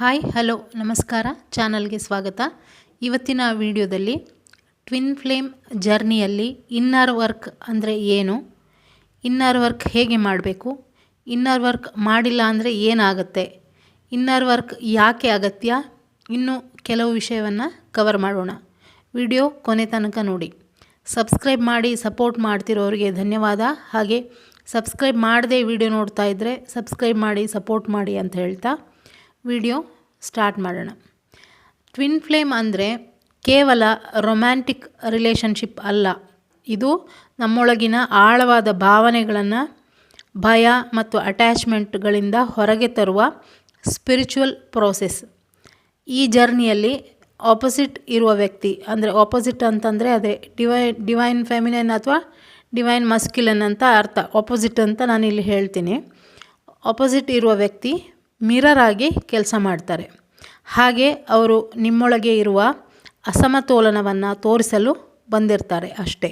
Hi hello ನಮಸ್ಕಾರ, ಚಾನಲ್ಗೆ ಸ್ವಾಗತ. ಇವತ್ತಿನ ವಿಡಿಯೋದಲ್ಲಿ ಟ್ವಿನ್ ಫ್ಲೇಮ್ ಜರ್ನಿಯಲ್ಲಿ ಇನ್ನರ್ ವರ್ಕ್ ಅಂದರೆ ಏನು? ಇನ್ನರ್ ವರ್ಕ್ ಹೇಗೆ ಮಾಡಬೇಕು? ಇನ್ನರ್ ವರ್ಕ್ ಮಾಡಿಲ್ಲ ಅಂದರೆ ಏನಾಗುತ್ತೆ? ಇನ್ನರ್ ವರ್ಕ್ ಯಾಕೆ ಅಗತ್ಯ? ಇನ್ನು ಕೆಲವು ವಿಷಯವನ್ನು ಕವರ್ ಮಾಡೋಣ. ವಿಡಿಯೋ ಕೊನೆ ತನಕ ನೋಡಿ. ಸಬ್ಸ್ಕ್ರೈಬ್ ಮಾಡಿ ಸಪೋರ್ಟ್ ಮಾಡ್ತಿರೋರಿಗೆ ಧನ್ಯವಾದ. ಹಾಗೆ ಸಬ್ಸ್ಕ್ರೈಬ್ ಮಾಡದೆ ವಿಡಿಯೋ ನೋಡ್ತಾ ಇದ್ದರೆ ಸಬ್ಸ್ಕ್ರೈಬ್ ಮಾಡಿ ಸಪೋರ್ಟ್ ಮಾಡಿ ಅಂತ ಹೇಳ್ತಾ ವಿಡಿಯೋ ಸ್ಟಾರ್ಟ್ ಮಾಡೋಣ. ಟ್ವಿನ್ ಫ್ಲೇಮ್ ಅಂದರೆ ಕೇವಲ ರೊಮ್ಯಾಂಟಿಕ್ ರಿಲೇಷನ್ಶಿಪ್ ಅಲ್ಲ. ಇದು ನಮ್ಮೊಳಗಿನ ಆಳವಾದ ಭಾವನೆಗಳನ್ನು, ಭಯ ಮತ್ತು ಅಟ್ಯಾಚ್ಮೆಂಟ್ಗಳಿಂದ ಹೊರಗೆ ತರುವ ಸ್ಪಿರಿಚುವಲ್ ಪ್ರೋಸೆಸ್ ಈ ಜರ್ನಿಯಲ್ಲಿ ಆಪೋಸಿಟ್ ಇರುವ ವ್ಯಕ್ತಿ, ಅಂದರೆ ಆಪೋಸಿಟ್ ಅಂತಂದರೆ ಅದೇ ಡಿವೈ ಡಿವೈನ್ ಫೆಮಿನೈನ್ ಅಥವಾ ಡಿವೈನ್ ಮಸ್ಕ್ಯುಲನ್ ಅಂತ ಅರ್ಥ. ಆಪೋಸಿಟ್ ಅಂತ ನಾನು ಇಲ್ಲಿ ಹೇಳ್ತೀನಿ. ಆಪೋಸಿಟ್ ಇರುವ ವ್ಯಕ್ತಿ ಮಿರರ್ ಆಗಿ ಕೆಲಸ ಮಾಡ್ತಾರೆ. ಹಾಗೆ ಅವರು ನಿಮ್ಮೊಳಗೆ ಇರುವ ಅಸಮತೋಲನವನ್ನು ತೋರಿಸಲು ಬಂದಿರ್ತಾರೆ ಅಷ್ಟೇ.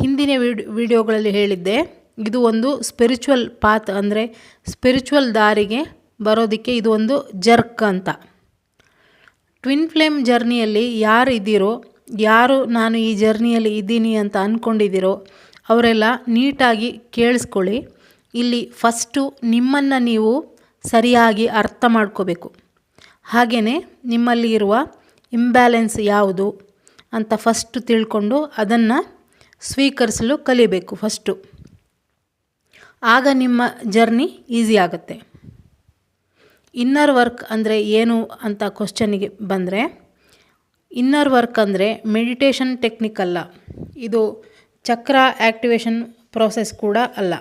ಹಿಂದಿನ ವಿಡ್, ವಿಡಿಯೋಗಳಲ್ಲಿ ಹೇಳಿದ್ದೆ, ಇದು ಒಂದು ಸ್ಪಿರಿಚುವಲ್ ಪಾತ್ ಅಂದರೆ ಸ್ಪಿರಿಚುವಲ್ ದಾರಿಗೆ ಬರೋದಕ್ಕೆ ಇದು ಒಂದು ಜರ್ಕ್ ಅಂತ. ಟ್ವಿನ್ ಫ್ಲೇಮ್ ಜರ್ನಿಯಲ್ಲಿ ಯಾರು ಇದ್ದೀರೋ ಯಾರು ನಾನು ಈ ಜರ್ನಿಯಲ್ಲಿ ಇದ್ದೀನಿ ಅಂತ ಅಂದ್ಕೊಂಡಿದ್ದೀರೋ ಅವರೆಲ್ಲ ನೀಟಾಗಿ ಕೇಳಿಸ್ಕೊಳ್ಳಿ. ಇಲ್ಲಿ ಫಸ್ಟು ನಿಮ್ಮನ್ನು ನೀವು ಸರಿಯಾಗಿ ಅರ್ಥ ಮಾಡ್ಕೋಬೇಕು. ಹಾಗೆಯೇ ನಿಮ್ಮಲ್ಲಿ ಇರುವ ಇಂಬ್ಯಾಲೆನ್ಸ್ ಯಾವುದು ಅಂತ ಫಸ್ಟು ತಿಳ್ಕೊಂಡು ಅದನ್ನು ಸ್ವೀಕರಿಸಲು ಕಲಿಬೇಕು ಫಸ್ಟು ಆಗ ನಿಮ್ಮ ಜರ್ನಿ ಈಸಿ ಆಗುತ್ತೆ. ಇನ್ನರ್ ವರ್ಕ್ ಅಂದರೆ ಏನು ಅಂತ ಕ್ವಶನಿಗೆ ಬಂದರೆ ಇನ್ನರ್ ವರ್ಕ್ ಅಂದರೆ ಮೆಡಿಟೇಷನ್ ಟೆಕ್ನಿಕ್ ಅಲ್ಲ. ಇದು ಚಕ್ರ ಆ್ಯಕ್ಟಿವೇಶನ್ ಪ್ರೋಸೆಸ್ ಕೂಡ ಅಲ್ಲ.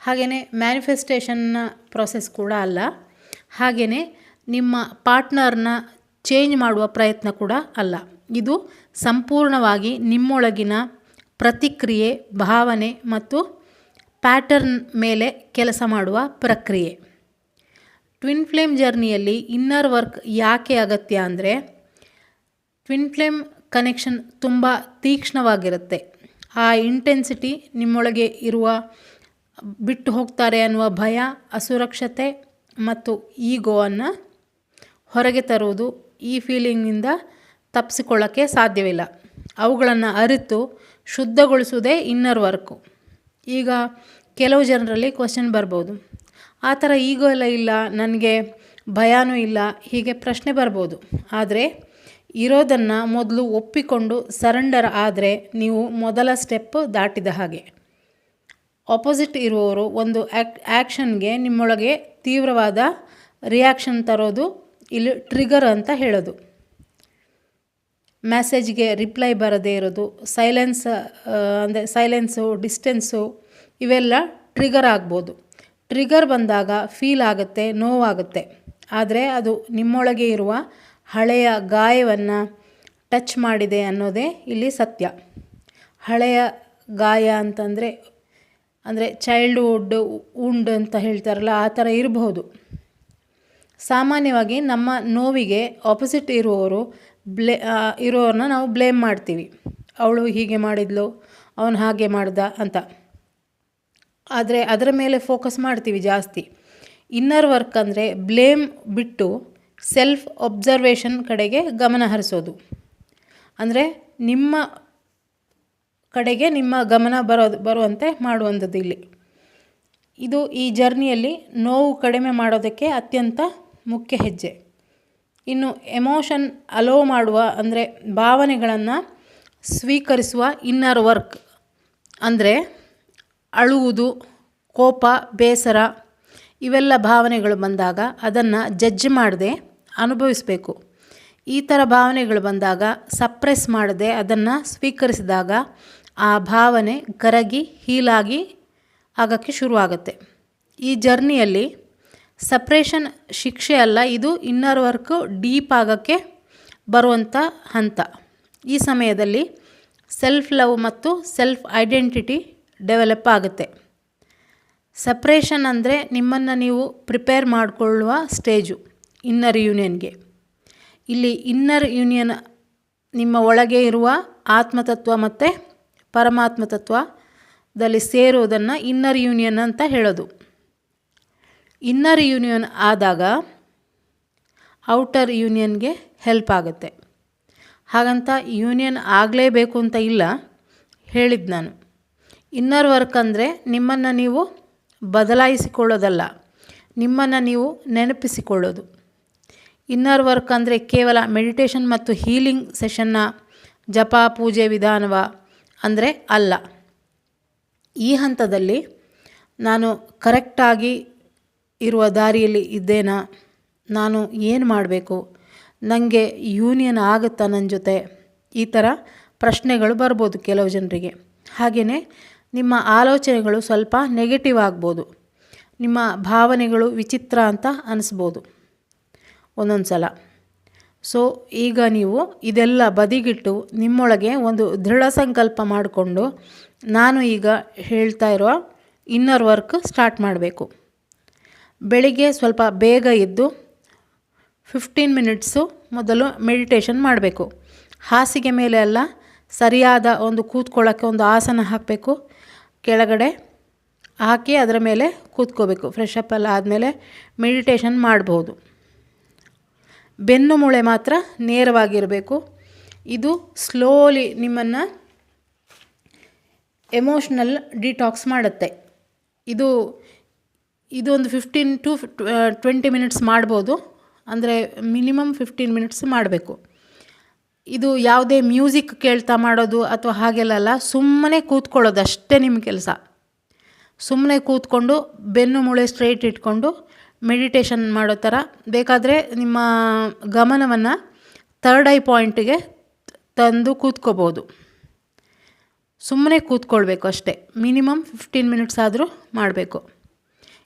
ಹಾಗೆಯೇ ಮ್ಯಾನಿಫೆಸ್ಟೇಷನ್ನ ಪ್ರೋಸೆಸ್ ಕೂಡ ಅಲ್ಲ. ಹಾಗೆಯೇ ನಿಮ್ಮ ಪಾರ್ಟ್ನರ್ನ ಚೇಂಜ್ ಮಾಡುವ ಪ್ರಯತ್ನ ಕೂಡ ಅಲ್ಲ. ಇದು ಸಂಪೂರ್ಣವಾಗಿ ನಿಮ್ಮೊಳಗಿನ ಪ್ರತಿಕ್ರಿಯೆ, ಭಾವನೆ ಮತ್ತು ಪ್ಯಾಟರ್ನ್ ಮೇಲೆ ಕೆಲಸ ಮಾಡುವ ಪ್ರಕ್ರಿಯೆ. ಟ್ವಿನ್ ಫ್ಲೇಮ್ ಜರ್ನಿಯಲ್ಲಿ ಇನ್ನರ್ ವರ್ಕ್ ಯಾಕೆ ಅಗತ್ಯ ಅಂದರೆ ಟ್ವಿನ್ ಫ್ಲೇಮ್ ಕನೆಕ್ಷನ್ ತುಂಬ ತೀಕ್ಷ್ಣವಾಗಿರುತ್ತೆ. ಆ ಇಂಟೆನ್ಸಿಟಿ ನಿಮ್ಮೊಳಗೆ ಇರುವ ಬಿಟ್ಟು ಹೋಗ್ತಾರೆ ಅನ್ನುವ ಭಯ, ಅಸುರಕ್ಷತೆ ಮತ್ತು ಈಗೋವನ್ನು ಹೊರಗೆ ತರುವುದು ಈ ಫೀಲಿಂಗಿಂದ ತಪ್ಪಿಸಿಕೊಳ್ಳೋಕ್ಕೆ ಸಾಧ್ಯವಿಲ್ಲ. ಅವುಗಳನ್ನು ಅರಿತು ಶುದ್ಧಗೊಳಿಸುವುದೇ ಇನ್ನರ್ ವರ್ಕು ಈಗ ಕೆಲವು ಜನರಲ್ಲಿ ಕ್ವಶನ್ ಬರ್ಬೋದು. ಆ ಥರ ಈಗೋ ಎಲ್ಲ ಇಲ್ಲ, ನನಗೆ ಭಯನೂ ಇಲ್ಲ, ಹೀಗೆ ಪ್ರಶ್ನೆ ಬರ್ಬೋದು. ಆದರೆ ಇರೋದನ್ನು ಮೊದಲು ಒಪ್ಪಿಕೊಂಡು ಸರೆಂಡರ್ ಆದರೆ ನೀವು ಮೊದಲ ಸ್ಟೆಪ್ ದಾಟಿದ ಹಾಗೆ. ಆಪೋಸಿಟ್ ಇರುವವರು ಒಂದು ಆ್ಯಕ್ ಆ್ಯಕ್ಷನ್ಗೆ ನಿಮ್ಮೊಳಗೆ ತೀವ್ರವಾದ ರಿಯಾಕ್ಷನ್ ತರೋದು ಇಲ್ಲಿ ಟ್ರಿಗರ್ ಅಂತ ಹೇಳೋದು. ಮೆಸೇಜ್ಗೆ ರಿಪ್ಲೈ ಬರದೇ ಇರೋದು ಸೈಲೆನ್ಸ್ ಅಂದರೆ ಸೈಲೆನ್ಸು ಡಿಸ್ಟೆನ್ಸು ಇವೆಲ್ಲ ಟ್ರಿಗರ್ ಆಗ್ಬೋದು. ಟ್ರಿಗರ್ ಬಂದಾಗ ಫೀಲ್ ಆಗುತ್ತೆ, ನೋವಾಗುತ್ತೆ. ಆದರೆ ಅದು ನಿಮ್ಮೊಳಗೆ ಇರುವ ಹಳೆಯ ಗಾಯವನ್ನು ಟಚ್ ಮಾಡಿದೆ ಅನ್ನೋದೇ ಇಲ್ಲಿ ಸತ್ಯ. ಹಳೆಯ ಗಾಯ ಅಂತಂದರೆ ಅಂದರೆ ಚೈಲ್ಡ್ಹುಡ್ ಉಂಡ್ ಅಂತ ಹೇಳ್ತಾರಲ್ಲ, ಆ ಥರ ಇರಬಹುದು ಸಾಮಾನ್ಯವಾಗಿ ನಮ್ಮ ನೋವಿಗೆ ಆಪೋಸಿಟ್ ಇರುವವರು ಬ್ಲೇ ಇರೋರನ್ನ ನಾವು ಬ್ಲೇಮ್ ಮಾಡ್ತೀವಿ. ಅವಳು ಹೀಗೆ ಮಾಡಿದ್ಲು, ಅವನು ಹಾಗೆ ಮಾಡ್ದ ಅಂತ. ಆದರೆ ಅದರ ಮೇಲೆ ಫೋಕಸ್ ಮಾಡ್ತೀವಿ ಜಾಸ್ತಿ. ಇನ್ನರ್ ವರ್ಕ್ ಅಂದರೆ ಬ್ಲೇಮ್ ಬಿಟ್ಟು ಸೆಲ್ಫ್ ಒಬ್ಸರ್ವೇಷನ್ ಕಡೆಗೆ ಗಮನ ಹರಿಸೋದು. ಅಂದರೆ ನಿಮ್ಮ ಕಡೆಗೆ ನಿಮ್ಮ ಗಮನ ಬರೋದು, ಬರುವಂತೆ ಮಾಡುವಂಥದ್ದು ಇಲ್ಲಿ. ಇದು ಈ ಜರ್ನಿಯಲ್ಲಿ ನೋವು ಕಡಿಮೆ ಮಾಡೋದಕ್ಕೆ ಅತ್ಯಂತ ಮುಖ್ಯ ಹೆಜ್ಜೆ. ಇನ್ನು ಎಮೋಷನ್ ಅಲೋ ಮಾಡುವ, ಅಂದರೆ ಭಾವನೆಗಳನ್ನು ಸ್ವೀಕರಿಸುವ ಇನ್ನರ್ ವರ್ಕ್, ಅಂದರೆ ಅಳುವುದು, ಕೋಪ, ಬೇಸರ, ಇವೆಲ್ಲ ಭಾವನೆಗಳು ಬಂದಾಗ ಅದನ್ನು ಜಡ್ಜ್ ಮಾಡದೆ ಅನುಭವಿಸಬೇಕು. ಈ ಥರ ಭಾವನೆಗಳು ಬಂದಾಗ ಸಪ್ರೆಸ್ ಮಾಡದೆ ಅದನ್ನು ಸ್ವೀಕರಿಸಿದಾಗ ಆ ಭಾವನೆ ಕರಗಿ, ಹೀಲಾಗಿ ಆಗೋಕ್ಕೆ ಶುರುವಾಗುತ್ತೆ. ಈ ಜರ್ನಿಯಲ್ಲಿ ಸಪ್ರೇಷನ್ ಶಿಕ್ಷೆ ಅಲ್ಲ, ಇದು ಇನ್ನರ್ ವರ್ಕು ಡೀಪ್ ಆಗೋಕ್ಕೆ ಬರುವಂಥ ಹಂತ. ಈ ಸಮಯದಲ್ಲಿ ಸೆಲ್ಫ್ ಲವ್ ಮತ್ತು ಸೆಲ್ಫ್ ಐಡೆಂಟಿಟಿ ಡೆವಲಪ್ ಆಗುತ್ತೆ. ಸಪ್ರೇಷನ್ ಅಂದರೆ ನಿಮ್ಮನ್ನು ನೀವು ಪ್ರಿಪೇರ್ ಮಾಡಿಕೊಳ್ಳುವ ಸ್ಟೇಜು, ಇನ್ನರ್ ಯೂನಿಯನ್ಗೆ. ಇಲ್ಲಿ ಇನ್ನರ್ ಯೂನಿಯನ್ ನಿಮ್ಮ ಒಳಗೆ ಇರುವ ಆತ್ಮತತ್ವ ಮತ್ತು ಪರಮಾತ್ಮ ತತ್ವದಲ್ಲಿ ಸೇರೋದನ್ನು ಇನ್ನರ್ ಯೂನಿಯನ್ ಅಂತ ಹೇಳೋದು. ಇನ್ನರ್ ಯೂನಿಯನ್ ಆದಾಗ ಔಟರ್ ಯೂನಿಯನ್ಗೆ ಹೆಲ್ಪ್ ಆಗುತ್ತೆ. ಹಾಗಂತ ಯೂನಿಯನ್ ಆಗಲೇಬೇಕು ಅಂತ ಇಲ್ಲ ಹೇಳಿದ್ದು ನಾನು. ಇನ್ನರ್ ವರ್ಕ್ ಅಂದರೆ ನಿಮ್ಮನ್ನು ನೀವು ಬದಲಾಯಿಸಿಕೊಳ್ಳೋದಲ್ಲ, ನಿಮ್ಮನ್ನು ನೀವು ನೆನಪಿಸಿಕೊಳ್ಳೋದು. ಇನ್ನರ್ ವರ್ಕ್ ಅಂದರೆ ಕೇವಲ ಮೆಡಿಟೇಷನ್ ಮತ್ತು ಹೀಲಿಂಗ್ ಸೆಷನ್ನ ಜಪ, ಪೂಜೆ, ವಿಧಾನವ ಅಂದರೆ ಅಲ್ಲ. ಈ ಹಂತದಲ್ಲಿ ನಾನು ಕರೆಕ್ಟಾಗಿ ಇರುವ ದಾರಿಯಲ್ಲಿ ಇದ್ದೇನಾ? ನಾನು ಏನು ಮಾಡಬೇಕು? ನನಗೆ ಯೂನಿಯನ್ ಆಗುತ್ತಾ ನನ್ನ ಜೊತೆ? ಈ ಥರ ಪ್ರಶ್ನೆಗಳು ಬರ್ಬೋದು ಕೆಲವು ಜನರಿಗೆ. ಹಾಗೆಯೇ ನಿಮ್ಮ ಆಲೋಚನೆಗಳು ಸ್ವಲ್ಪ ನೆಗೆಟಿವ್ ಆಗ್ಬೋದು. ನಿಮ್ಮ ಭಾವನೆಗಳು ವಿಚಿತ್ರ ಅಂತ ಅನಿಸ್ಬೋದು. ಒಂದೊಂದು ಸಲ ಸೊ ಈಗ ನೀವು ಇದೆಲ್ಲ ಬದಿಗಿಟ್ಟು ನಿಮ್ಮೊಳಗೆ ಒಂದು ದೃಢ ಸಂಕಲ್ಪ ಮಾಡಿಕೊಂಡು ನಾನು ಈಗ ಹೇಳ್ತಾ ಇರೋ ಇನ್ನರ್ ವರ್ಕ್ ಸ್ಟಾರ್ಟ್ ಮಾಡಬೇಕು. ಬೆಳಿಗ್ಗೆ ಸ್ವಲ್ಪ ಬೇಗ ಎದ್ದು ಫಿಫ್ಟೀನ್ ಮಿನಿಟ್ಸು ಮೊದಲು ಮೆಡಿಟೇಷನ್ ಮಾಡಬೇಕು. ಹಾಸಿಗೆ ಮೇಲೆ ಎಲ್ಲ ಸರಿಯಾದ ಒಂದು ಕೂತ್ಕೊಳ್ಳೋಕ್ಕೆ ಒಂದು ಆಸನ ಹಾಕಬೇಕು. ಕೆಳಗಡೆ ಹಾಕಿ ಅದರ ಮೇಲೆ ಕೂತ್ಕೋಬೇಕು. ಫ್ರೆಶ್ ಅಪ್ ಎಲ್ಲ ಆದಮೇಲೆ ಮೆಡಿಟೇಷನ್ ಮಾಡ್ಬೋದು. ಬೆನ್ನು ಮೂಳೆ ಮಾತ್ರ ನೇರವಾಗಿರಬೇಕು. ಇದು ಸ್ಲೋಲಿ ನಿಮ್ಮನ್ನು ಎಮೋಷ್ನಲ್ ಡಿಟಾಕ್ಸ್ ಮಾಡುತ್ತೆ. ಇದು ಇದು ಒಂದು ಫಿಫ್ಟೀನ್ ಟು ಟ್ವೆಂಟಿ ಮಿನಿಟ್ಸ್ ಮಾಡ್ಬೋದು. ಅಂದರೆ ಮಿನಿಮಮ್ ಫಿಫ್ಟೀನ್ ಮಿನಿಟ್ಸ್ ಮಾಡಬೇಕು. ಇದು ಯಾವುದೇ ಮ್ಯೂಸಿಕ್ ಕೇಳ್ತಾ ಮಾಡೋದು ಅಥವಾ ಹಾಗೆಲ್ಲ ಸುಮ್ಮನೆ ಕೂತ್ಕೊಳ್ಳೋದು ಅಷ್ಟೇ ನಿಮ್ಮ ಕೆಲಸ. ಸುಮ್ಮನೆ ಕೂತ್ಕೊಂಡು ಬೆನ್ನು ಮೂಳೆ ಸ್ಟ್ರೈಟ್ ಇಟ್ಕೊಂಡು ಮೆಡಿಟೇಷನ್ ಮಾಡೋ ಥರ ಬೇಕಾದರೆ ನಿಮ್ಮ ಗಮನವನ್ನು ಥರ್ಡ್ ಐ ಪಾಯಿಂಟಿಗೆ ತಂದು ಕೂತ್ಕೋಬೋದು. ಸುಮ್ಮನೆ ಕೂತ್ಕೊಳ್ಬೇಕು ಅಷ್ಟೇ. ಮಿನಿಮಮ್ ಫಿಫ್ಟೀನ್ ಮಿನಿಟ್ಸ್ ಆದರೂ ಮಾಡಬೇಕು.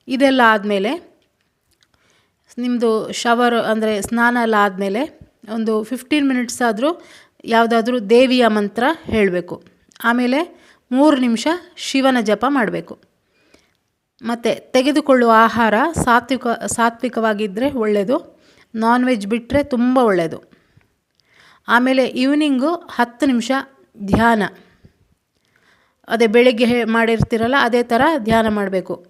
ಇದೆಲ್ಲ ಆದಮೇಲೆ ನಿಮ್ಮದು ಶವರ್ ಅಂದರೆ ಸ್ನಾನ ಎಲ್ಲ ಆದಮೇಲೆ ಒಂದು ಫಿಫ್ಟೀನ್ ಮಿನಿಟ್ಸ್ ಆದರೂ ಯಾವುದಾದ್ರೂ ದೇವಿಯ ಮಂತ್ರ ಹೇಳಬೇಕು. ಆಮೇಲೆ ಮೂರು ನಿಮಿಷ ಶಿವನ ಜಪ ಮಾಡಬೇಕು. ಮತ್ತು ತೆಗೆದುಕೊಳ್ಳುವ ಆಹಾರ ಸಾತ್ವಿಕ ಸಾತ್ವಿಕವಾಗಿದ್ದರೆ ಒಳ್ಳೆಯದು ನಾನ್ ವೆಜ್ ಬಿಟ್ಟರೆ ತುಂಬ ಒಳ್ಳೆಯದು ಆಮೇಲೆ ಈವ್ನಿಂಗು ಹತ್ತು ನಿಮಿಷ ಧ್ಯಾನ. ಅದೇ ಬೆಳಿಗ್ಗೆ ಮಾಡಿರ್ತೀರಲ್ಲ, ಅದೇ ಥರ ಧ್ಯಾನ ಮಾಡಬೇಕು.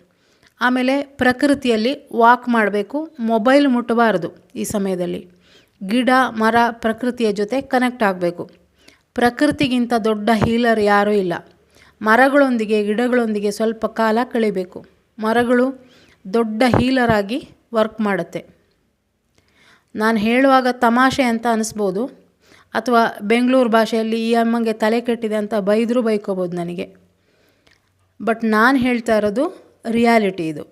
ಆಮೇಲೆ ಪ್ರಕೃತಿಯಲ್ಲಿ ವಾಕ್ ಮಾಡಬೇಕು. ಮೊಬೈಲ್ ಮುಟ್ಟಬಾರದು ಈ ಸಮಯದಲ್ಲಿ. ಗಿಡ, ಮರ, ಪ್ರಕೃತಿಯ ಜೊತೆ ಕನೆಕ್ಟ್ ಆಗಬೇಕು. ಪ್ರಕೃತಿಗಿಂತ ದೊಡ್ಡ ಹೀಲರ್ ಯಾರೂ ಇಲ್ಲ. ಮರಗಳೊಂದಿಗೆ, ಗಿಡಗಳೊಂದಿಗೆ ಸ್ವಲ್ಪ ಕಾಲ ಕಳಿಬೇಕು. ಮರಗಳು ದೊಡ್ಡ ಹೀಲರಾಗಿ ವರ್ಕ್ ಮಾಡುತ್ತೆ. ನಾನು ಹೇಳುವಾಗ ತಮಾಷೆ ಅಂತ ಅನಿಸ್ಬೋದು, ಅಥವಾ ಬೆಂಗಳೂರು ಭಾಷೆಯಲ್ಲಿ ಈ ಅಮ್ಮಂಗೆ ತಲೆ ಕೆಟ್ಟಿದೆ ಅಂತ ಬೈದರೂ ಬೈಕೋಬೋದು ನನಗೆ. ಬಟ್ ನಾನು ಹೇಳ್ತಾ ಇರೋದು ರಿಯಾಲಿಟಿ ಇದು.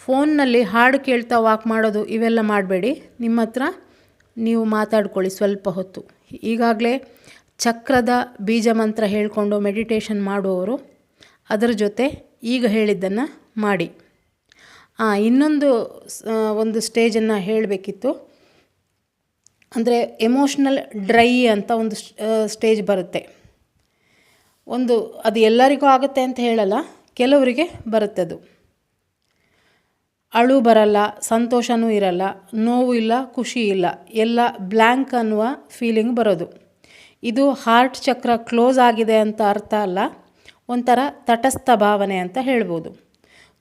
ಫೋನ್ನಲ್ಲಿ ಹಾಡು ಕೇಳ್ತಾ ವಾಕ್ ಮಾಡೋದು ಇವೆಲ್ಲ ಮಾಡಬೇಡಿ. ನಿಮ್ಮ ಹತ್ರ ನೀವು ಮಾತಾಡ್ಕೊಳ್ಳಿ ಸ್ವಲ್ಪ ಹೊತ್ತು. ಈಗಾಗಲೇ ಚಕ್ರದ ಬೀಜ ಮಂತ್ರ ಹೇಳಿಕೊಂಡು ಮೆಡಿಟೇಷನ್ ಮಾಡುವವರು, ಅದರ ಜೊತೆ ಈಗ ಹೇಳಿದ್ದನ್ನು ಮಾಡಿ. ಇನ್ನೊಂದು ಒಂದು ಸ್ಟೇಜನ್ನು ಹೇಳಬೇಕಿತ್ತು. ಅಂದರೆ ಎಮೋಷ್ನಲ್ ಡ್ರೈ ಅಂತ ಒಂದು ಸ್ಟೇಜ್ ಬರುತ್ತೆ. ಒಂದು, ಅದು ಎಲ್ಲರಿಗೂ ಆಗುತ್ತೆ ಅಂತ ಹೇಳಲ್ಲ, ಕೆಲವರಿಗೆ ಬರುತ್ತೆ ಅದು ಅಳು ಬರಲ್ಲ ಸಂತೋಷವೂ ಇರಲ್ಲ, ನೋವು ಇಲ್ಲ, ಖುಷಿ ಇಲ್ಲ, ಎಲ್ಲ ಬ್ಲ್ಯಾಂಕ್ ಅನ್ನುವ ಫೀಲಿಂಗ್ ಬರೋದು. ಇದು ಹಾರ್ಟ್ ಚಕ್ರ ಕ್ಲೋಸ್ ಆಗಿದೆ ಅಂತ ಅರ್ಥ ಅಲ್ಲ. ಒಂಥರ ತಟಸ್ಥ ಭಾವನೆ ಅಂತ ಹೇಳ್ಬೋದು.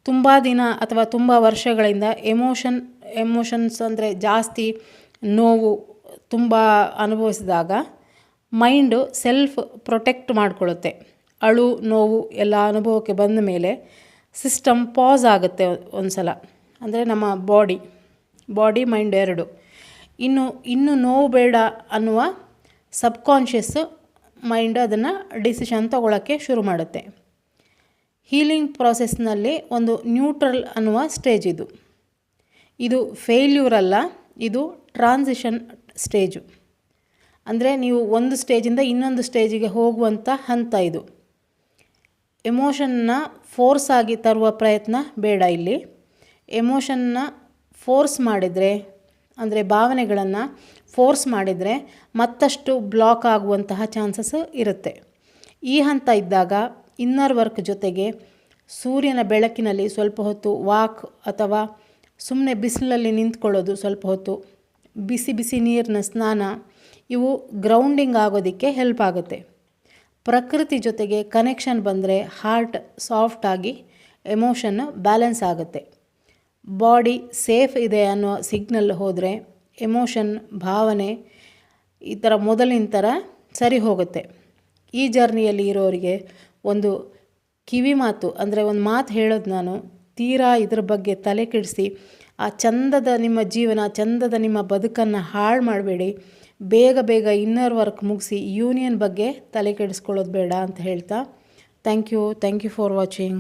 ತುಂಬ ದಿನ ಅಥವಾ ತುಂಬ ವರ್ಷಗಳಿಂದ ಎಮೋಷನ್ ಎಮೋಷನ್ಸ್ ಅಂದರೆ ಜಾಸ್ತಿ ನೋವು ತುಂಬ ಅನುಭವಿಸಿದಾಗ ಮೈಂಡು ಸೆಲ್ಫ್ ಪ್ರೊಟೆಕ್ಟ್ ಮಾಡಿಕೊಳ್ಳುತ್ತೆ. ಅಳು, ನೋವು ಎಲ್ಲ ಅನುಭವಕ್ಕೆ ಬಂದ ಮೇಲೆ ಸಿಸ್ಟಮ್ ಪಾಸ್ ಆಗುತ್ತೆ ಒಂದು ಸಲ ಅಂದರೆ ನಮ್ಮ ಬಾಡಿ ಬಾಡಿ ಮೈಂಡ್ ಎರಡು. ಇನ್ನು ಇನ್ನು ನೋವು ಬೇಡ ಅನ್ನುವ ಸಬ್ಕಾನ್ಷಿಯಸ್ಸು ಮೈಂಡ್ ಅದನ್ನು ಡಿಸಿಷನ್ ತೊಗೊಳಕ್ಕೆ ಶುರು ಮಾಡುತ್ತೆ. ಹೀಲಿಂಗ್ ಪ್ರಾಸೆಸ್ನಲ್ಲಿ ಒಂದು ನ್ಯೂಟ್ರಲ್ ಅನ್ನುವ ಸ್ಟೇಜ್ ಇದು. ಇದು ಫೇಲ್ಯೂರ್ ಅಲ್ಲ, ಇದು ಟ್ರಾನ್ಸಿಷನ್ ಸ್ಟೇಜು ಅಂದರೆ ನೀವು ಒಂದು ಸ್ಟೇಜಿಂದ ಇನ್ನೊಂದು ಸ್ಟೇಜಿಗೆ ಹೋಗುವಂಥ ಹಂತ ಇದು. ಎಮೋಷನ್ನ ಫೋರ್ಸ್ ಆಗಿ ತರುವ ಪ್ರಯತ್ನ ಬೇಡ ಇಲ್ಲಿ. ಎಮೋಷನ್ನ ಫೋರ್ಸ್ ಮಾಡಿದರೆ, ಅಂದರೆ ಭಾವನೆಗಳನ್ನು ಫೋರ್ಸ್ ಮಾಡಿದರೆ ಮತ್ತಷ್ಟು ಬ್ಲಾಕ್ ಆಗುವಂತಹ ಚಾನ್ಸಸ್ ಇರುತ್ತೆ. ಈ ಹಂತ ಇದ್ದಾಗ ಇನ್ನರ್ ವರ್ಕ್ ಜೊತೆಗೆ ಸೂರ್ಯನ ಬೆಳಕಿನಲ್ಲಿ ಸ್ವಲ್ಪ ಹೊತ್ತು ವಾಕ್ ಅಥವಾ ಸುಮ್ಮನೆ ಬಿಸಿಲಲ್ಲಿ ನಿಂತ್ಕೊಳ್ಳೋದು ಸ್ವಲ್ಪ ಹೊತ್ತು, ಬಿಸಿ ಬಿಸಿ ನೀರಿನ ಸ್ನಾನ, ಇವು ಗ್ರೌಂಡಿಂಗ್ ಆಗೋದಕ್ಕೆ ಹೆಲ್ಪ್ ಆಗುತ್ತೆ. ಪ್ರಕೃತಿ ಜೊತೆಗೆ ಕನೆಕ್ಷನ್ ಬಂದರೆ ಹಾರ್ಟ್ ಸಾಫ್ಟ್ ಆಗಿ ಎಮೋಷನ್ ಬ್ಯಾಲೆನ್ಸ್ ಆಗುತ್ತೆ. ಬಾಡಿ ಸೇಫ್ ಇದೆ ಅನ್ನೋ ಸಿಗ್ನಲ್ ಹೋದರೆ ಎಮೋಷನ್ ಭಾವನೆ ಈ ಥರ ಮೊದಲಿನ ಥರ ಸರಿ ಹೋಗುತ್ತೆ. ಈ ಜರ್ನಿಯಲ್ಲಿ ಇರೋರಿಗೆ ಒಂದು ಕಿವಿ ಮಾತು, ಅಂದರೆ ಒಂದು ಮಾತು ಹೇಳೋದು ನಾನು, ತೀರಾ ಇದ್ರ ಬಗ್ಗೆ ತಲೆ ಕೆಡಿಸಿ, ಆ ಚಂದದ ನಿಮ್ಮ ಜೀವನ ಚಂದದ ನಿಮ್ಮ ಬದುಕನ್ನು ಹಾಳು ಮಾಡಬೇಡಿ, ಬೇಗ ಬೇಗ ಇನ್ನರ್ ವರ್ಕ್ ಮುಗಿಸಿ ಯೂನಿಯನ್ ಬಗ್ಗೆ ತಲೆ ಕೆಡಿಸ್ಕೊಳ್ಳೋದು ಬೇಡ ಅಂತ ಹೇಳ್ತಾ thank you thank you for watching